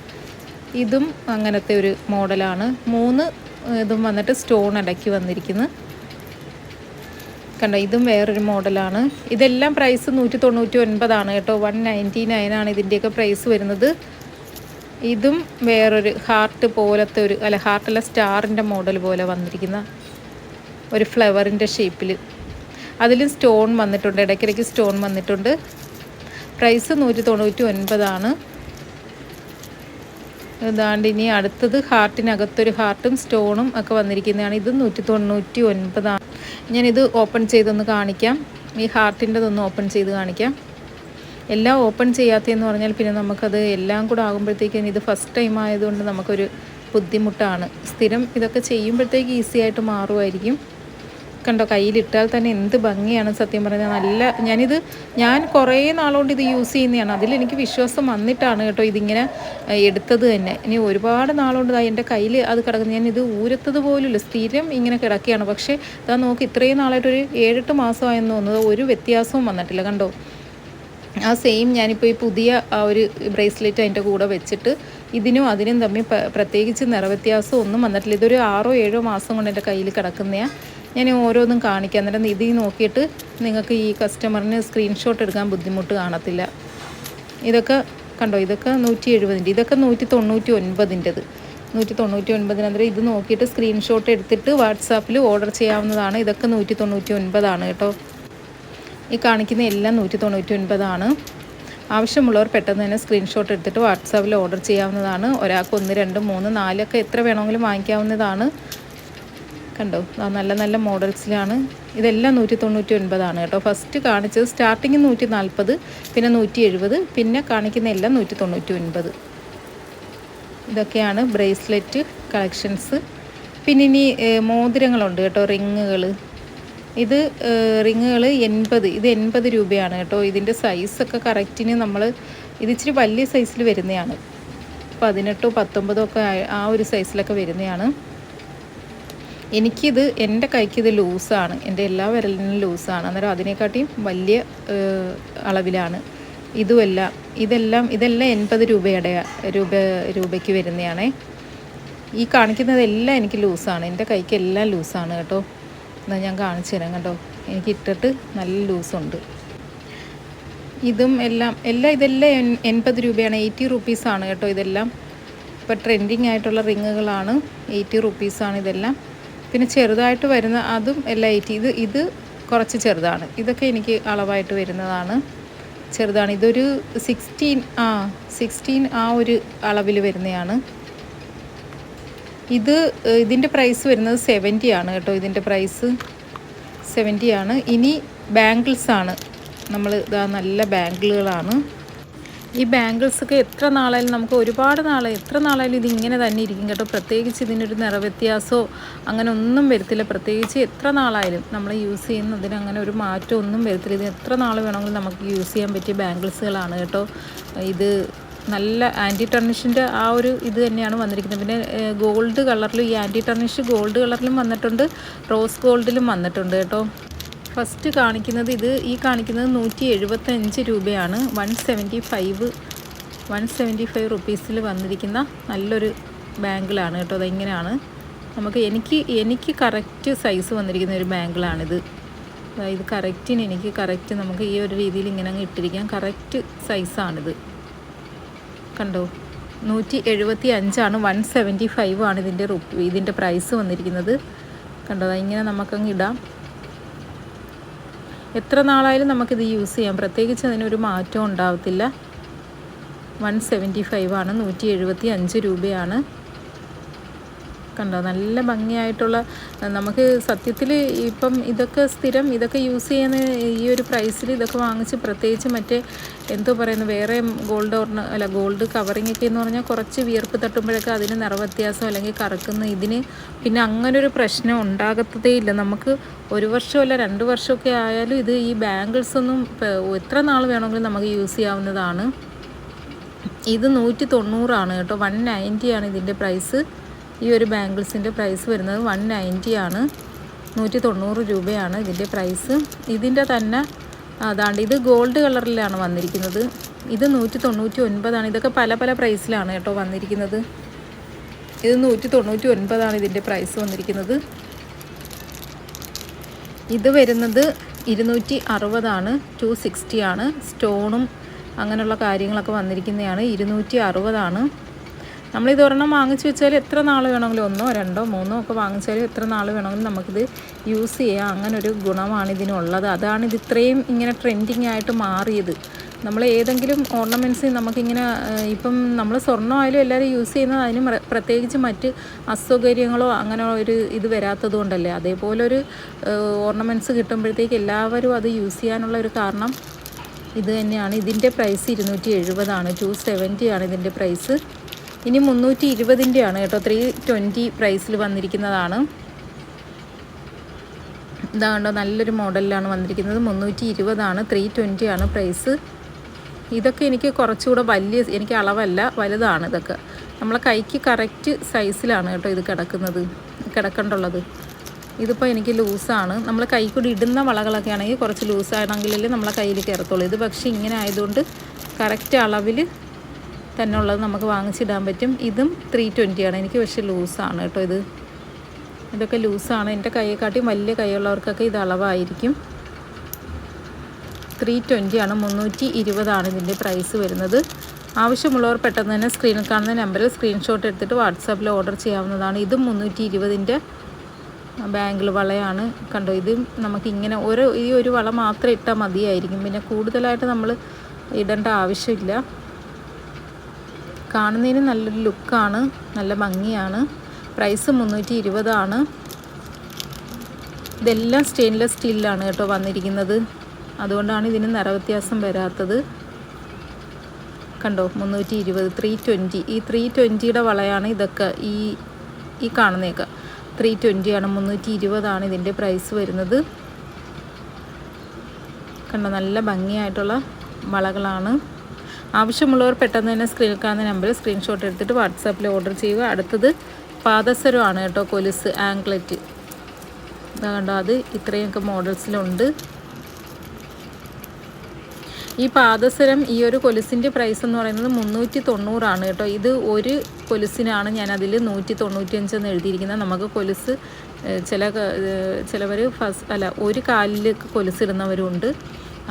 ഇതും അങ്ങനത്തെ ഒരു മോഡലാണ്. മൂന്ന് ഇതും വന്നിട്ട് സ്റ്റോൺ അടക്കി വന്നിരിക്കുന്നത് കണ്ട ഇതും വേറൊരു മോഡലാണ്. ഇതെല്ലാം പ്രൈസ് നൂറ്റി തൊണ്ണൂറ്റി ഒൻപതാണ് കേട്ടോ. വൺ നയന്റി നയനാണ് ഇതിന്റെയൊക്കെ പ്രൈസ് വരുന്നത്. ഇതും വേറൊരു ഹാർട്ട് പോലത്തെ ഒരു അല്ല ഹാർട്ടല്ല സ്റ്റാറിന്റെ മോഡൽ പോലെ വന്നിരിക്കുന്ന ഒരു ഫ്ലവറിന്റെ ഷേപ്പിൽ അതിലും സ്റ്റോൺ വന്നിട്ടുണ്ട് ഇടയ്ക്കിടയ്ക്ക് സ്റ്റോൺ വന്നിട്ടുണ്ട്. പ്രൈസ് നൂറ്റി തൊണ്ണൂറ്റി ഒൻപതാണ് ഇതാണ്ട് ഇനി അടുത്തത് ഹാർട്ടിനകത്തൊരു ഹാർട്ടും സ്റ്റോണും ഒക്കെ വന്നിരിക്കുന്നതാണ്. ഇത് നൂറ്റി തൊണ്ണൂറ്റി ഒൻപതാണ് ഞാനിത് ഓപ്പൺ ചെയ്തൊന്ന് കാണിക്കാം. ഈ ഹാർട്ടിന്റെതൊന്ന് ഓപ്പൺ ചെയ്ത് കാണിക്കാം. എല്ലാം ഓപ്പൺ ചെയ്യാത്തതെന്ന് പറഞ്ഞാൽ പിന്നെ നമുക്കത് എല്ലാം കൂടെ ആകുമ്പോഴത്തേക്കും ഇത് ഫസ്റ്റ് ടൈം ആയതുകൊണ്ട് നമുക്കൊരു ബുദ്ധിമുട്ടാണ്. സ്ഥിരം ഇതൊക്കെ ചെയ്യുമ്പോഴത്തേക്ക് ഈസി ആയിട്ട് മാറുമായിരിക്കും. കണ്ടോ കയ്യിലിട്ടാൽ തന്നെ എന്ത് ഭംഗിയാണ് സത്യം പറഞ്ഞാൽ. നല്ല ഞാനിത് ഞാൻ കുറേ നാളുകൊണ്ട് ഇത് യൂസ് ചെയ്യുന്നതാണ്. അതിലെനിക്ക് വിശ്വാസം വന്നിട്ടാണ് കേട്ടോ ഇതിങ്ങനെ എടുത്തത് തന്നെ. ഇനി ഒരുപാട് നാളുകൊണ്ട് എന്റെ കയ്യിൽ അത് കിടക്കുന്നത് ഞാൻ ഇത് ഊരത്തത് പോലുമില്ല. സ്ഥിരം ഇങ്ങനെ കിടക്കുകയാണ്. പക്ഷേ ഇതാ നോക്കി ഇത്രയും നാളായിട്ടൊരു ഏഴെട്ട് മാസമായെന്ന് തോന്നുന്നത് ഒരു വ്യത്യാസവും വന്നിട്ടില്ല. കണ്ടോ? ആ സെയിം ഞാനിപ്പോൾ ഈ പുതിയ ആ ഒരു ബ്രേസ്ലെറ്റ് അതിന്റെ കൂടെ വെച്ചിട്ട് ഇതിനും അതിനും തമ്മിൽ പ്രത്യേകിച്ച് നിറവ്യത്യാസം ഒന്നും വന്നിട്ടില്ല. ഇതൊരു ആറോ ഏഴോ മാസം കൊണ്ട് എന്റെ കയ്യിൽ കിടക്കുന്നതാണ് ഞാൻ ഓരോന്നും കാണിക്കാം. അന്നേരം ഇതിൽ നോക്കിയിട്ട് നിങ്ങൾക്ക് ഈ കസ്റ്റമറിന് സ്ക്രീൻഷോട്ട് എടുക്കാൻ ബുദ്ധിമുട്ട് കാണത്തില്ല. ഇതൊക്കെ കണ്ടോ? ഇതൊക്കെ നൂറ്റി എഴുപതിന്റെ ഇതൊക്കെ നൂറ്റി തൊണ്ണൂറ്റി ഒൻപതിന്റെത് നൂറ്റി തൊണ്ണൂറ്റി ഒൻപതിനെതിരെ ഇത് നോക്കിയിട്ട് സ്ക്രീൻഷോട്ട് എടുത്തിട്ട് വാട്സാപ്പിൽ ഓർഡർ ചെയ്യാവുന്നതാണ്. ഇതൊക്കെ നൂറ്റി തൊണ്ണൂറ്റി ഒൻപതാണ് കേട്ടോ. ഈ കാണിക്കുന്ന എല്ലാം നൂറ്റി തൊണ്ണൂറ്റി ഒൻപതാണ് ആവശ്യമുള്ളവർ പെട്ടെന്ന് തന്നെ സ്ക്രീൻഷോട്ട് എടുത്തിട്ട് വാട്സാപ്പിൽ ഓർഡർ ചെയ്യാവുന്നതാണ്. ഒരാൾക്ക് ഒന്ന് രണ്ട് മൂന്ന് നാലൊക്കെ എത്ര വേണമെങ്കിലും വാങ്ങിക്കാവുന്നതാണ്. കണ്ടോ? നല്ല നല്ല മോഡൽസിലാണ് ഇതെല്ലാം നൂറ്റി തൊണ്ണൂറ്റി ഒൻപതാണ് കേട്ടോ. ഫസ്റ്റ് കാണിച്ചത് സ്റ്റാർട്ടിങ് നൂറ്റി നാൽപ്പത് പിന്നെ നൂറ്റി എഴുപത് പിന്നെ കാണിക്കുന്ന എല്ലാം നൂറ്റി തൊണ്ണൂറ്റി ഒൻപത് ഇതൊക്കെയാണ് ബ്രേസ്ലെറ്റ് കളക്ഷൻസ് പിന്നെ ഇനി മോതിരങ്ങളുണ്ട് കേട്ടോ. റിങ്ങുകൾ ഇത് റിങ്ങുകൾ എൺപത് ഇത് എൺപത് രൂപയാണ് കേട്ടോ. ഇതിന്റെ സൈസൊക്കെ കറക്റ്റിന് നമ്മൾ ഇത് ഇച്ചിരി വലിയ സൈസിൽ വരുന്നതാണ്. പതിനെട്ടോ പത്തൊമ്പതോ ഒക്കെ ആ ഒരു സൈസിലൊക്കെ വരുന്നതാണ്. എനിക്കിത് എന്റെ കൈക്ക് ഇത് ലൂസാണ്. എന്റെ എല്ലാ വിരലിനും ലൂസാണ്. അന്നേരം അതിനെക്കാട്ടിയും വലിയ അളവിലാണ്. ഇതുമെല്ലാം ഇതെല്ലാം ഇതെല്ലാം എൺപത് രൂപയുടെ രൂപ രൂപയ്ക്ക് വരുന്നതാണേ. ഈ കാണിക്കുന്നതെല്ലാം എനിക്ക് ലൂസാണ്. എന്റെ കൈക്ക് എല്ലാം ലൂസാണ് കേട്ടോ. എന്നാൽ ഞാൻ കാണിച്ചു തരാം കേട്ടോ. എനിക്ക് ഇട്ടിട്ട് നല്ല ലൂസുണ്ട്. ഇതും എല്ലാം എല്ലാം ഇതെല്ലാം എൺപത് രൂപയാണ്. എയ്റ്റി റുപ്പീസാണ് കേട്ടോ ഇതെല്ലാം. ഇപ്പോൾ ട്രെൻഡിങ് ആയിട്ടുള്ള റിങ്ങുകളാണ്. എയ്റ്റി റുപ്പീസാണ് ഇതെല്ലാം. പിന്നെ ചെറുതായിട്ട് വരുന്ന അതും എല്ലാം എയ്റ്റി. ഇത് ഇത് കുറച്ച് ചെറുതാണ്. ഇതൊക്കെ എനിക്ക് അളവായിട്ട് വരുന്നതാണ്. ചെറുതാണ്. ഇതൊരു സിക്സ്റ്റീൻ ആ സിക്സ്റ്റീൻ ആ ഒരു അളവിൽ വരുന്നതാണ്. ഇത് ഇതിന്റെ പ്രൈസ് വരുന്നത് സെവന്റി ആണ് കേട്ടോ. ഇതിന്റെ പ്രൈസ് സെവന്റി ആണ്. ഇനി ബാംഗിൾസ് ആണ്. നമ്മൾ ഇതാ നല്ല ബാംഗിളുകളാണ് ഈ ബാംഗിൾസൊക്കെ എത്ര നാളായാലും നമുക്ക് ഒരുപാട് നാൾ എത്ര നാളായാലും ഇതിങ്ങനെ തന്നെ ഇരിക്കും കേട്ടോ. പ്രത്യേകിച്ച് ഇതിനൊരു നിറവ്യത്യാസമോ അങ്ങനെ ഒന്നും വരത്തില്ല. പ്രത്യേകിച്ച് എത്ര നാളായാലും നമ്മൾ യൂസ് ചെയ്യുന്നതിന് അങ്ങനെ ഒരു മാറ്റം ഒന്നും വരത്തില്ല. ഇത് എത്ര നാൾ വേണമെങ്കിലും നമുക്ക് യൂസ് ചെയ്യാൻ പറ്റിയ ബാംഗിൾസുകളാണ് കേട്ടോ. ഇത് നല്ല ആന്റി ടർണിഷിന്റെ ആ ഒരു ഇത് തന്നെയാണ് വന്നിരിക്കുന്നത്. പിന്നെ ഗോൾഡ് കളറിലും ഈ ആന്റി ടർണിഷ് ഗോൾഡ് കളറിലും വന്നിട്ടുണ്ട്. റോസ് ഗോൾഡിലും വന്നിട്ടുണ്ട് കേട്ടോ. ഫസ്റ്റ് കാണിക്കുന്നത് ഇത് ഈ കാണിക്കുന്നത് നൂറ്റി എഴുപത്തഞ്ച് രൂപയാണ്. One seventy five one seventy five റുപ്പീസിൽ വന്നിരിക്കുന്ന നല്ലൊരു ബാങ്കിളാണ് കേട്ടോ. അതെങ്ങനെയാണ്? നമുക്ക് എനിക്ക് എനിക്ക് കറക്റ്റ് സൈസ് വന്നിരിക്കുന്ന ഒരു ബാങ്കിളാണിത് അതായത് കറക്റ്റിന് എനിക്ക് കറക്റ്റ് നമുക്ക് ഈ ഒരു രീതിയിൽ ഇങ്ങനെ അങ്ങ് ഇട്ടിരിക്കാം. കറക്റ്റ് സൈസാണിത് കണ്ടോ? നൂറ്റി എഴുപത്തി അഞ്ചാണ് വൺ സെവന്റി ഫൈവ് ആണ് ഇതിന്റെ റുപ്പി ഇതിന്റെ പ്രൈസ് വന്നിരിക്കുന്നത്. കണ്ടോ ഇങ്ങനെ നമുക്കങ്ങ് ഇടാം. എത്ര നാളായാലും നമുക്കിത് യൂസ് ചെയ്യാം. പ്രത്യേകിച്ച് അതിനൊരു മാറ്റം ഉണ്ടാവത്തില്ല. വൺ സെവന്റി ഫൈവ് ആണ് നൂറ്റി എഴുപത്തി അഞ്ച് രൂപയാണ്. കണ്ടോ നല്ല ഭംഗിയായിട്ടുള്ള നമുക്ക് സത്യത്തിൽ ഇപ്പം ഇതൊക്കെ സ്ഥിരം ഇതൊക്കെ യൂസ് ചെയ്യുന്ന ഈ ഒരു പ്രൈസിൽ ഇതൊക്കെ വാങ്ങിച്ച് പ്രത്യേകിച്ച് മറ്റേ എന്തോ പറയുന്നു വേറെ ഗോൾഡ് ഓർണ അല്ല ഗോൾഡ് കവറിങ് ഒക്കെ എന്ന് പറഞ്ഞാൽ കുറച്ച് വിയർപ്പ് തട്ടുമ്പോഴൊക്കെ അതിന് നിറവ്യത്യാസം അല്ലെങ്കിൽ കറക്കുന്ന. ഇതിന് പിന്നെ അങ്ങനെ ഒരു പ്രശ്നം ഉണ്ടാകത്തതേ ഇല്ല. നമുക്ക് ഒരു വർഷമല്ല രണ്ട് വർഷമൊക്കെ ആയാലും ഇത് ഈ ബാംഗിൾസ് ഒന്നും എത്ര നാൾ വേണമെങ്കിലും നമുക്ക് യൂസ് ചെയ്യാവുന്നതാണ്. ഇത് നൂറ്റി തൊണ്ണൂറാണ് കേട്ടോ. വൺ നയന്റിയാണ് ഇതിന്റെ പ്രൈസ് ഈ ഒരു ബാംഗിൾസിന്റെ പ്രൈസ് വരുന്നത് വൺ നയന്റി ആണ്. നൂറ്റി തൊണ്ണൂറ് രൂപയാണ് ഇതിന്റെ പ്രൈസ് ഇതിന്റെ തന്നെ അതാണ്ട് ഇത് ഗോൾഡ് കളറിലാണ് വന്നിരിക്കുന്നത്. ഇത് നൂറ്റി തൊണ്ണൂറ്റി ഒൻപതാണ് ഇതൊക്കെ പല പല പ്രൈസിലാണ് കേട്ടോ വന്നിരിക്കുന്നത്. ഇത് നൂറ്റി തൊണ്ണൂറ്റി ഒൻപതാണ് ഇതിന്റെ പ്രൈസ് വന്നിരിക്കുന്നത്. ഇത് വരുന്നത് ഇരുന്നൂറ്റി അറുപതാണ് ടു സിക്സ്റ്റി ആണ്. സ്റ്റോണും അങ്ങനെയുള്ള കാര്യങ്ങളൊക്കെ വന്നിരിക്കുന്നതാണ്. ഇരുന്നൂറ്റി അറുപതാണ് നമ്മളിത് ഒരെണ്ണം വാങ്ങിച്ചു വെച്ചാൽ എത്ര നാൾ വേണമെങ്കിലും ഒന്നോ രണ്ടോ മൂന്നോ ഒക്കെ വാങ്ങിച്ചാലും എത്ര നാൾ വേണമെങ്കിലും നമുക്കിത് യൂസ് ചെയ്യാം. അങ്ങനെ ഒരു ഗുണമാണ് ഇതിനുള്ളത്. അതാണ് ഇത് ഇത്രയും ഇങ്ങനെ ട്രെൻഡിങ് ആയിട്ട് മാറിയത്. നമ്മൾ ഏതെങ്കിലും ഓർണമെന്റ്സ് നമുക്കിങ്ങനെ ഇപ്പം നമ്മൾ സ്വർണമായാലും എല്ലാവരും യൂസ് ചെയ്യുന്നത് അതിന് പ്രത്യേകിച്ച് മറ്റ് അസൗകര്യങ്ങളോ അങ്ങനെ ഒരു ഇത് വരാത്തത് കൊണ്ടല്ലേ. അതേപോലെ ഒരു ഓർണമെന്റ്സ് കിട്ടുമ്പോഴത്തേക്ക് എല്ലാവരും അത് യൂസ് ചെയ്യാനുള്ള ഒരു കാരണം ഇത് തന്നെയാണ്. ഇതിന്റെ പ്രൈസ് ഇരുന്നൂറ്റി എഴുപതാണ്. ടു സെവന്റി ആണ് ഇതിന്റെ പ്രൈസ് ഇനി മുന്നൂറ്റി ഇരുപതിന്റെയാണ് കേട്ടോ ത്രീ ട്വന്റി പ്രൈസിൽ വന്നിരിക്കുന്നതാണ്. ഇതാണ്ടോ നല്ലൊരു മോഡലിലാണ് വന്നിരിക്കുന്നത്. മുന്നൂറ്റി ഇരുപതാണ് ത്രീ ട്വന്റി ആണ് പ്രൈസ് ഇതൊക്കെ എനിക്ക് കുറച്ചുകൂടെ വലിയ എനിക്ക് അളവല്ല വലുതാണ് ഇതൊക്കെ. നമ്മളെ കൈക്ക് കറക്റ്റ് സൈസിലാണ് കേട്ടോ ഇത് കിടക്കുന്നത് കിടക്കേണ്ടുള്ളത്. ഇതിപ്പോൾ എനിക്ക് ലൂസാണ്. നമ്മൾ കൈ കൂടി ഇടുന്ന വളകളൊക്കെ ആണെങ്കിൽ കുറച്ച് ലൂസാണെങ്കിലല്ലേ നമ്മളെ കയ്യിൽ കയറത്തുള്ളൂ. ഇത് പക്ഷേ ഇങ്ങനെ ആയതുകൊണ്ട് കറക്റ്റ് അളവിൽ തന്നെ ഉള്ളത് നമുക്ക് വാങ്ങിച്ചിടാൻ പറ്റും. ഇതും ത്രീ ട്വന്റിയാണ് എനിക്ക് പക്ഷേ ലൂസാണ് കേട്ടോ ഇത്. ഇതൊക്കെ ലൂസാണ്. എന്റെ കൈയെക്കാട്ടിയും വലിയ കൈയുള്ളവർക്കൊക്കെ ഇത് അളവായിരിക്കും. ത്രീ ആണ്. മുന്നൂറ്റി ഇരുപതാണ് ഇതിന്റെ പ്രൈസ് വരുന്നത്. ആവശ്യമുള്ളവർ പെട്ടെന്ന് തന്നെ സ്ക്രീനിൽ കാണുന്ന നമ്പറിൽ സ്ക്രീൻഷോട്ട് എടുത്തിട്ട് വാട്സാപ്പിൽ ഓർഡർ ചെയ്യാവുന്നതാണ്. ഇതും മുന്നൂറ്റി ഇരുപതിന്റെ ബാങ്കിൾ വളയാണ്. കണ്ടോ ഇത് നമുക്കിങ്ങനെ ഓരോ ഈ ഒരു വള മാത്രം ഇട്ടാൽ മതിയായിരിക്കും. പിന്നെ കൂടുതലായിട്ട് നമ്മൾ ഇടേണ്ട ആവശ്യമില്ല. കാണുന്നതിന് നല്ലൊരു ലുക്കാണ് നല്ല ഭംഗിയാണ്. പ്രൈസ് മുന്നൂറ്റി ഇരുപതാണ് ഇതെല്ലാം സ്റ്റെയിൻലെസ് സ്റ്റീലിലാണ് കേട്ടോ വന്നിരിക്കുന്നത്. അതുകൊണ്ടാണ് ഇതിന് നിറവ്യത്യാസം വരാത്തത്. കണ്ടോ മുന്നൂറ്റി ഇരുപത് ത്രീ ട്വന്റി. ഈ ത്രീ ട്വന്റിയുടെ വളയാണ് ഇതൊക്കെ ഈ ഈ കാണുന്നതൊക്കെ. ത്രീ ട്വന്റിയാണ് മുന്നൂറ്റി ഇരുപതാണ് ഇതിന്റെ പ്രൈസ് വരുന്നത്. കണ്ടോ നല്ല ഭംഗിയായിട്ടുള്ള വളകളാണ്. ആവശ്യമുള്ളവർ പെട്ടെന്ന് തന്നെ സ്ക്രീനിൽ കാണുന്ന നമ്പറിൽ സ്ക്രീൻഷോട്ട് എടുത്തിട്ട് വാട്സാപ്പിൽ ഓർഡർ ചെയ്യുക. അടുത്തത് പാദസരമാണ് കേട്ടോ കൊലുസ് ആംഗ്ലറ്റ് ഇതാ കണ്ടോ അത് ഇത്രയൊക്കെ മോഡൽസിലുണ്ട് ഈ പാദസരം ഈ ഒരു കൊലുസിന്റെ പ്രൈസ് എന്ന് പറയുന്നത് മുന്നൂറ്റി തൊണ്ണൂറാണ് കേട്ടോ. ഇത് ഒരു കൊലുസിനാണ് ഞാൻ അതിൽ നൂറ്റി തൊണ്ണൂറ്റിയഞ്ചെന്ന് എഴുതിയിരിക്കുന്നത്. നമുക്ക് കൊലുസ് ചില ചിലവർ ഫസ്റ്റ് അല്ല ഒരു കാലിൽ കൊലുസിടുന്നവരുണ്ട്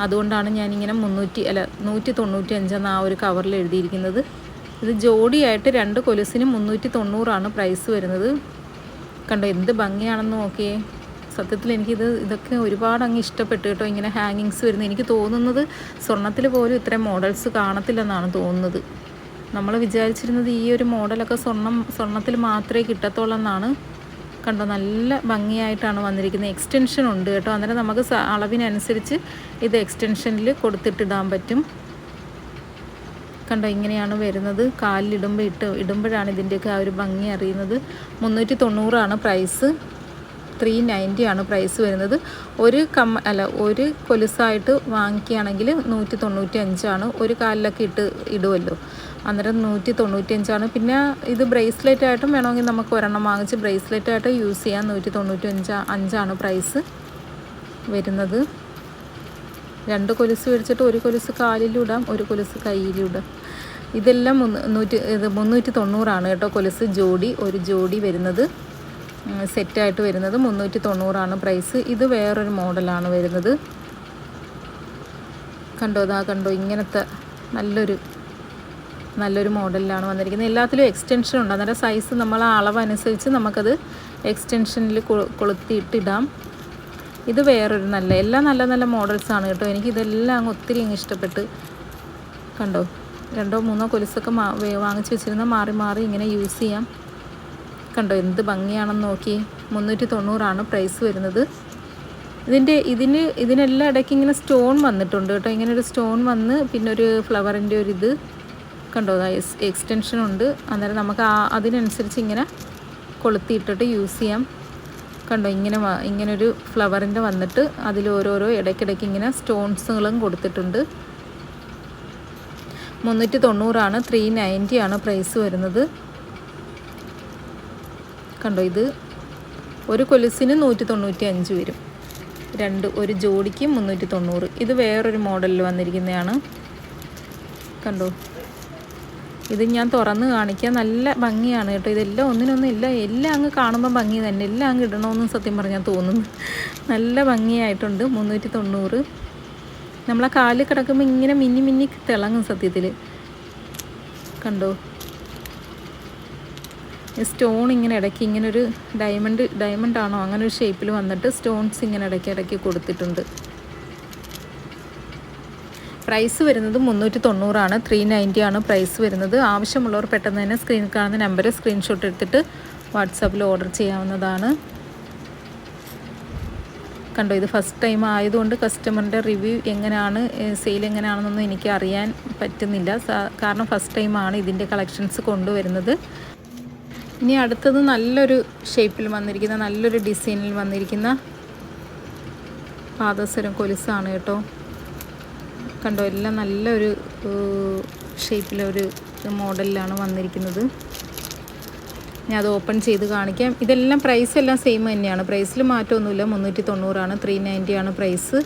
അതുകൊണ്ടാണ് ഞാനിങ്ങനെ മുന്നൂറ്റി അല്ല നൂറ്റി തൊണ്ണൂറ്റി അഞ്ചെന്ന് ആ ഒരു കവറിൽ എഴുതിയിരിക്കുന്നത്. ഇത് ജോഡിയായിട്ട് രണ്ട് കൊലുസിന് മുന്നൂറ്റി തൊണ്ണൂറാണ് പ്രൈസ് വരുന്നത്. കണ്ടോ എന്ത് ഭംഗിയാണെന്ന് നോക്കിയേ. സത്യത്തിൽ എനിക്കിത് ഇതൊക്കെ ഒരുപാട് അങ്ങ് ഇഷ്ടപ്പെട്ടു കേട്ടോ ഇങ്ങനെ ഹാങ്ങിങ്സ് വരുന്നത്. എനിക്ക് തോന്നുന്നത് സ്വർണത്തിൽ പോലും ഇത്രയും മോഡൽസ് കാണത്തില്ലെന്നാണ് തോന്നുന്നത്. നമ്മൾ വിചാരിച്ചിരുന്നത് ഈ ഒരു മോഡലൊക്കെ സ്വർണം സ്വർണത്തിൽ മാത്രമേ കിട്ടത്തുള്ളൂ എന്നാണ് കണ്ടോ നല്ല ഭംഗിയായിട്ടാണ് വന്നിരിക്കുന്നത്. എക്സ്റ്റൻഷൻ ഉണ്ട് കേട്ടോ. അന്നേരം നമുക്ക് അളവിനനുസരിച്ച് ഇത് എക്സ്റ്റൻഷനിൽ കൊടുത്തിട്ടിടാൻ പറ്റും. കണ്ടോ ഇങ്ങനെയാണ് വരുന്നത്. കാലിലിടുമ്പോൾ ഇട്ട് ഇടുമ്പോഴാണ് ഇതിന്റെയൊക്കെ ആ ഒരു ഭംഗി അറിയുന്നത്. മുന്നൂറ്റി തൊണ്ണൂറാണ് പ്രൈസ് ത്രീ നയന്റി ആണ് പ്രൈസ് വരുന്നത്. ഒരു കമ്മ അല്ല ഒരു കൊലുസായിട്ട് വാങ്ങിക്കുകയാണെങ്കിൽ നൂറ്റി തൊണ്ണൂറ്റി അഞ്ചാണ് ഒരു കാലിലൊക്കെ ഇട്ട് ഇടുമല്ലോ അന്നേരം നൂറ്റി തൊണ്ണൂറ്റി അഞ്ചാണ് പിന്നെ ഇത് ബ്രേസ്ലെറ്റ് ആയിട്ടും വേണമെങ്കിൽ നമുക്ക് ഒരെണ്ണം വാങ്ങിച്ച് ബ്രേസ്ലെറ്റ് ആയിട്ട് യൂസ് ചെയ്യാം. നൂറ്റി തൊണ്ണൂറ്റി അഞ്ച് അഞ്ചാണ് പ്രൈസ് വരുന്നത്. രണ്ട് കൊലുസ് മേടിച്ചിട്ട് ഒരു കൊലുസ് കാലിലും ഇടാം ഒരു കൊലുസ് കയ്യിലും ഇടാം. ഇതെല്ലാം മുന്നൂറ്റി ഇത് മുന്നൂറ്റി തൊണ്ണൂറാണ് കേട്ടോ കൊലുസ് ജോഡി ഒരു ജോഡി വരുന്നത്. സെറ്റായിട്ട് വരുന്നത് മുന്നൂറ്റി തൊണ്ണൂറാണ് പ്രൈസ്. ഇത് വേറൊരു മോഡലാണ് വരുന്നത്. കണ്ടോ ഇതാ കണ്ടോ ഇങ്ങനത്തെ നല്ലൊരു നല്ലൊരു മോഡലിലാണ് വന്നിരിക്കുന്നത്. എല്ലാത്തിലും എക്സ്റ്റൻഷൻ ഉണ്ട്. അന്നേരം സൈസ് നമ്മൾ അളവനുസരിച്ച് നമുക്കത് എക്സ്റ്റൻഷനിൽ കൊളുത്തിയിട്ടിടാം. ഇത് വേറൊരു നല്ല എല്ലാം നല്ല നല്ല മോഡൽസാണ് കേട്ടോ. എനിക്കിതെല്ലാം അങ്ങ് ഒത്തിരി അങ്ങ് ഇഷ്ടപ്പെട്ട് കണ്ടോ? രണ്ടോ മൂന്നോ കൊലുസൊക്കെ വാങ്ങിച്ച് വെച്ചിരുന്ന മാറി മാറി ഇങ്ങനെ യൂസ് ചെയ്യാം. കണ്ടോ എന്ത് ഭംഗിയാണെന്ന് നോക്കി. മുന്നൂറ്റി തൊണ്ണൂറാണ് പ്രൈസ് വരുന്നത്. ഇതിന്റെ ഇതിന് ഇതിനെല്ലാം ഇടയ്ക്ക് ഇങ്ങനെ സ്റ്റോൺ വന്നിട്ടുണ്ട് കേട്ടോ. ഇങ്ങനെ ഒരു സ്റ്റോൺ വന്ന് പിന്നെ ഒരു ഫ്ലവറിന്റെ ഒരു ഇത്. കണ്ടോ? എക്സ്റ്റൻഷൻ ഉണ്ട്. അന്നേരം നമുക്ക് ആ അതിനനുസരിച്ച് ഇങ്ങനെ കൊളുത്തിയിട്ടിട്ട് യൂസ് ചെയ്യാം. കണ്ടോ? ഇങ്ങനെ ഇങ്ങനെ ഇങ്ങനൊരു ഫ്ലവറിന്റെ വന്നിട്ട് അതിൽ ഓരോരോ ഇടയ്ക്കിടയ്ക്ക് ഇങ്ങനെ സ്റ്റോൺസുകളും കൊടുത്തിട്ടുണ്ട്. മുന്നൂറ്റി തൊണ്ണൂറാണ്. ത്രീ നയന്റി ആണ് പ്രൈസ് വരുന്നത്. കണ്ടോ? ഇത് ഒരു കൊലുസിന് നൂറ്റി തൊണ്ണൂറ്റി അഞ്ച് വരും. രണ്ട് ഒരു ജോഡിക്ക് മുന്നൂറ്റി തൊണ്ണൂറ്. ഇത് വേറൊരു മോഡലിൽ വന്നിരിക്കുന്നതാണ്. കണ്ടോ? ഇത് ഞാൻ തുറന്ന് കാണിക്കാൻ നല്ല ഭംഗിയാണ് കേട്ടോ. ഇതെല്ലാം ഒന്നിനൊന്നും ഇല്ല. എല്ലാം അങ്ങ് കാണുമ്പോൾ ഭംഗി തന്നെ. എല്ലാം അങ്ങ് ഇടണമെന്നും സത്യം പറഞ്ഞാൽ തോന്നുന്നു. നല്ല ഭംഗിയായിട്ടുണ്ട്. മുന്നൂറ്റി തൊണ്ണൂറ് നമ്മളെ കാൽ കിടക്കുമ്പോൾ ഇങ്ങനെ മിന്നി മിന്നി തിളങ്ങും സത്യത്തിൽ കണ്ടോ? സ്റ്റോൺ ഇങ്ങനെ ഇടയ്ക്ക് ഇങ്ങനെ ഒരു ഡയമണ്ട് ഡയമണ്ട് ആണോ അങ്ങനെ ഒരു ഷേപ്പിൽ വന്നിട്ട് സ്റ്റോൺസ് ഇങ്ങനെ ഇടയ്ക്ക് ഇടയ്ക്ക് കൊടുത്തിട്ടുണ്ട്. പ്രൈസ് വരുന്നത് മുന്നൂറ്റി തൊണ്ണൂറാണ് ത്രീ നയന്റി ആണ് പ്രൈസ് വരുന്നത്. ആവശ്യമുള്ളവർ പെട്ടെന്ന് തന്നെ സ്ക്രീനിൽ കാണുന്ന നമ്പർ സ്ക്രീൻഷോട്ട് എടുത്തിട്ട് വാട്സാപ്പിൽ ഓർഡർ ചെയ്യാവുന്നതാണ്. കണ്ടോ ഇത് ഫസ്റ്റ് ടൈം ആയതുകൊണ്ട് കസ്റ്റമറിന്റെ റിവ്യൂ എങ്ങനെയാണ് സെയിൽ എങ്ങനെയാണെന്നൊന്നും എനിക്ക് അറിയാൻ പറ്റുന്നില്ല. കാരണം ഫസ്റ്റ് ടൈമാണ് ഇതിന്റെ കളക്ഷൻസ് കൊണ്ടുവരുന്നത്. ഇനി അടുത്തത് നല്ലൊരു ഷേപ്പിൽ വന്നിരിക്കുന്ന നല്ലൊരു ഡിസൈനിൽ വന്നിരിക്കുന്ന പാദസരം കൊലുസാണ് കേട്ടോ. കണ്ടോ? എല്ലാം നല്ലൊരു ഷേപ്പിലൊരു മോഡലിലാണ് വന്നിരിക്കുന്നത്. ഞാൻ അത് ഓപ്പൺ ചെയ്ത് കാണിക്കാം. ഇതെല്ലാം പ്രൈസ് എല്ലാം സെയിം തന്നെയാണ്. പ്രൈസിൽ മാറ്റമൊന്നുമില്ല. മുന്നൂറ്റി തൊണ്ണൂറാണ് ത്രീ ആണ് പ്രൈസ്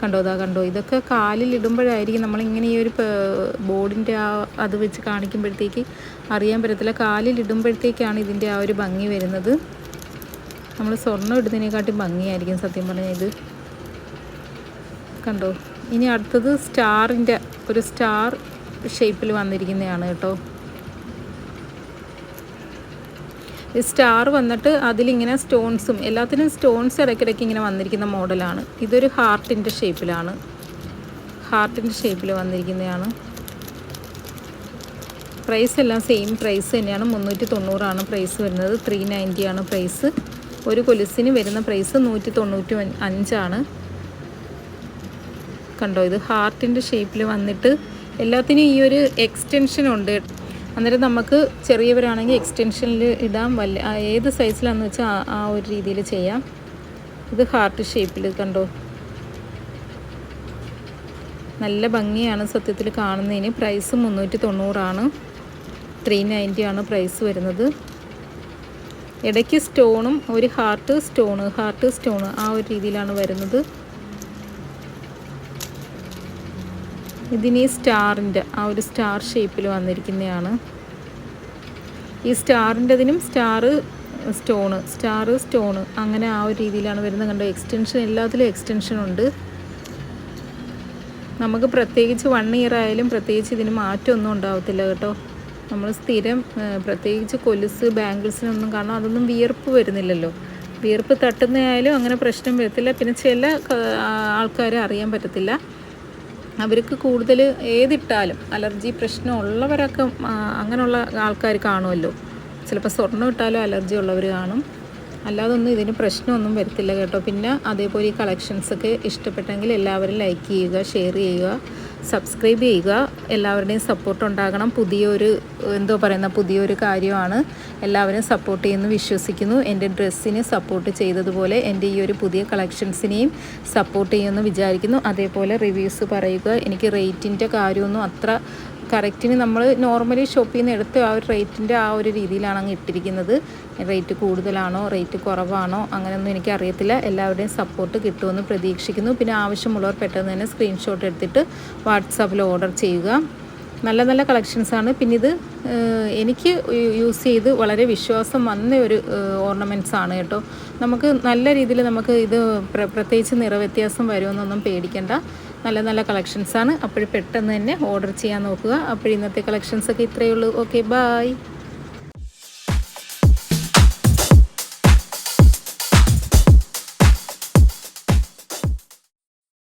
കണ്ടോ? അതാ കണ്ടോ? ഇതൊക്കെ കാലിൽ ഇടുമ്പോഴായിരിക്കും നമ്മളിങ്ങനെ ഈ ഒരു ബോർഡിന്റെ ആ അത് വെച്ച് കാണിക്കുമ്പോഴത്തേക്ക് അറിയാൻ പറ്റത്തില്ല. കാലിൽ ഇടുമ്പോഴത്തേക്കാണ് ഇതിന്റെ ആ ഒരു ഭംഗി വരുന്നത്. നമ്മൾ സ്വർണം ഇടുന്നതിനെക്കാട്ടും ഭംഗിയായിരിക്കും സത്യം പറഞ്ഞാൽ ഇത്. കണ്ടോ? ഇനി അടുത്തത് സ്റ്റാറിന്റെ ഒരു സ്റ്റാർ ഷേപ്പിൽ വന്നിരിക്കുന്നതാണ് കേട്ടോ. ഈ സ്റ്റാർ വന്നിട്ട് അതിലിങ്ങനെ സ്റ്റോൺസും എല്ലാത്തിനും സ്റ്റോൺസ് ഇടയ്ക്കിടയ്ക്ക് ഇങ്ങനെ വന്നിരിക്കുന്ന മോഡലാണ്. ഇതൊരു ഹാർട്ടിന്റെ ഷേപ്പിലാണ്. ഹാർട്ടിന്റെ ഷേപ്പിൽ വന്നിരിക്കുന്നതാണ്. പ്രൈസ് എല്ലാം സെയിം പ്രൈസ് തന്നെയാണ്. മുന്നൂറ്റി തൊണ്ണൂറാണ് പ്രൈസ് വരുന്നത്. ത്രീ നയന്റിയാണ് പ്രൈസ്. ഒരു കൊലുസിന് വരുന്ന പ്രൈസ് നൂറ്റി തൊണ്ണൂറ്റി അഞ്ചാണ് കണ്ടോ? ഇത് ഹാർട്ടിന്റെ ഷേപ്പിൽ വന്നിട്ട് എല്ലാത്തിനും ഈ ഒരു എക്സ്റ്റൻഷൻ ഉണ്ട്. അന്നേരം നമുക്ക് ചെറിയവരാണെങ്കിൽ എക്സ്റ്റൻഷനിൽ ഇടാം. വല്ല ഏത് സൈസിലാണെന്ന് വെച്ചാൽ ആ- ഒരു രീതിയിൽ ചെയ്യാം. ഇത് ഹാർട്ട് ഷേപ്പിൽ കണ്ടോ? നല്ല ഭംഗിയാണ് സത്യത്തിൽ കാണുന്നതിന്. പ്രൈസ് മുന്നൂറ്റി തൊണ്ണൂറാണ് ത്രീ നയന്റി ആണ് പ്രൈസ് വരുന്നത്. ഇടയ്ക്ക് സ്റ്റോണും ഒരു ഹാർട്ട് സ്റ്റോണ് ഹാർട്ട് സ്റ്റോണ് ആ ഒരു രീതിയിലാണ് വരുന്നത്. ഇതിന് ഈ സ്റ്റാറിന്റെ ആ ഒരു സ്റ്റാർ ഷേപ്പിൽ വന്നിരിക്കുന്നതാണ്. ഈ സ്റ്റാറിന്റെതിനും സ്റ്റാറ് സ്റ്റോണ് സ്റ്റാറ് സ്റ്റോണ്. അങ്ങനെ ആ ഒരു രീതിയിലാണ് വരുന്നത്. കണ്ടോ എക്സ്റ്റൻഷൻ എല്ലാത്തിലും എക്സ്റ്റൻഷൻ ഉണ്ട്. നമുക്ക് പ്രത്യേകിച്ച് വൺ ഇയർ ആയാലും പ്രത്യേകിച്ച് ഇതിന് മാറ്റമൊന്നും ഉണ്ടാവത്തില്ല കേട്ടോ. നമ്മൾ സ്ഥിരം പ്രത്യേകിച്ച് കൊലുസ് ബാംഗിൾസിനൊന്നും കാരണം അതൊന്നും വിയർപ്പ് വരുന്നില്ലല്ലോ. വിയർപ്പ് തട്ടുന്നതായാലും അങ്ങനെ പ്രശ്നം വരത്തില്ല. പിന്നെ ചില ആൾക്കാരെ അറിയാൻ പറ്റത്തില്ല. അവർക്ക് കൂടുതൽ ഏതിട്ടാലും അലർജി പ്രശ്നം ഉള്ളവരൊക്കെ അങ്ങനെയുള്ള ആൾക്കാർ കാണുമല്ലോ. ചിലപ്പോൾ സ്വർണം ഇട്ടാലും അലർജി ഉള്ളവർ കാണും. അല്ലാതൊന്നും ഇതിന് പ്രശ്നമൊന്നും വരത്തില്ല കേട്ടോ. പിന്നെ അതേപോലെ ഈ കളക്ഷൻസൊക്കെ ഇഷ്ടപ്പെട്ടെങ്കിൽ എല്ലാവരും ലൈക്ക് ചെയ്യുക ഷെയർ ചെയ്യുക സബ്സ്ക്രൈബ് ചെയ്യുക. എല്ലാവരുടെയും സപ്പോർട്ട് ഉണ്ടാകണം. പുതിയൊരു എന്തോ പറയുന്ന പുതിയൊരു കാര്യമാണ്. എല്ലാവരും സപ്പോർട്ട് ചെയ്യുന്നു വിശ്വസിക്കുന്നു. എന്റെ ഡ്രസ്സിനെ സപ്പോർട്ട് ചെയ്തതുപോലെ എന്റെ ഈ ഒരു പുതിയ കളക്ഷൻസിനെയും സപ്പോർട്ട് ചെയ്യുമെന്ന് വിചാരിക്കുന്നു. അതേപോലെ റിവ്യൂസ് പറയുക. എനിക്ക് റേറ്റിന്റെ കാര്യമൊന്നും അത്ര കറക്റ്റിന് നമ്മൾ നോർമലി ഷോപ്പിൽ നിന്ന് എടുത്ത് ആ ഒരു റേറ്റിന്റെ ആ ഒരു രീതിയിലാണ് അങ്ങ് ഇട്ടിരിക്കുന്നത്. റേറ്റ് കൂടുതലാണോ റേറ്റ് കുറവാണോ അങ്ങനെയൊന്നും എനിക്ക് അറിയത്തില്ല. എല്ലാവരുടെയും സപ്പോർട്ട് കിട്ടുമെന്ന് പ്രതീക്ഷിക്കുന്നു. പിന്നെ ആവശ്യമുള്ളവർ പെട്ടെന്ന് തന്നെ സ്ക്രീൻഷോട്ട് എടുത്തിട്ട് വാട്സാപ്പിൽ ഓർഡർ ചെയ്യുക. നല്ല നല്ല കളക്ഷൻസാണ് പിന്നെ ഇത് എനിക്ക് യൂസ് ചെയ്ത് വളരെ വിശ്വാസം വന്ന ഒരു ഓർണമെന്റ്സ് ആണ് കേട്ടോ. നമുക്ക് നല്ല രീതിയിൽ നമുക്ക് ഇത് പ്ര- പ്രത്യേകിച്ച് നിറവ്യത്യാസം വരുമെന്നൊന്നും പേടിക്കണ്ട. നല്ല നല്ല കളക്ഷൻസാണ് അപ്പോൾ പെട്ടെന്ന് തന്നെ ഓർഡർ ചെയ്യാൻ നോക്കുക. അപ്പോൾ ഇന്നത്തെ കളക്ഷൻസൊക്കെ ഇത്രയേ ഉള്ളൂ. Okay bye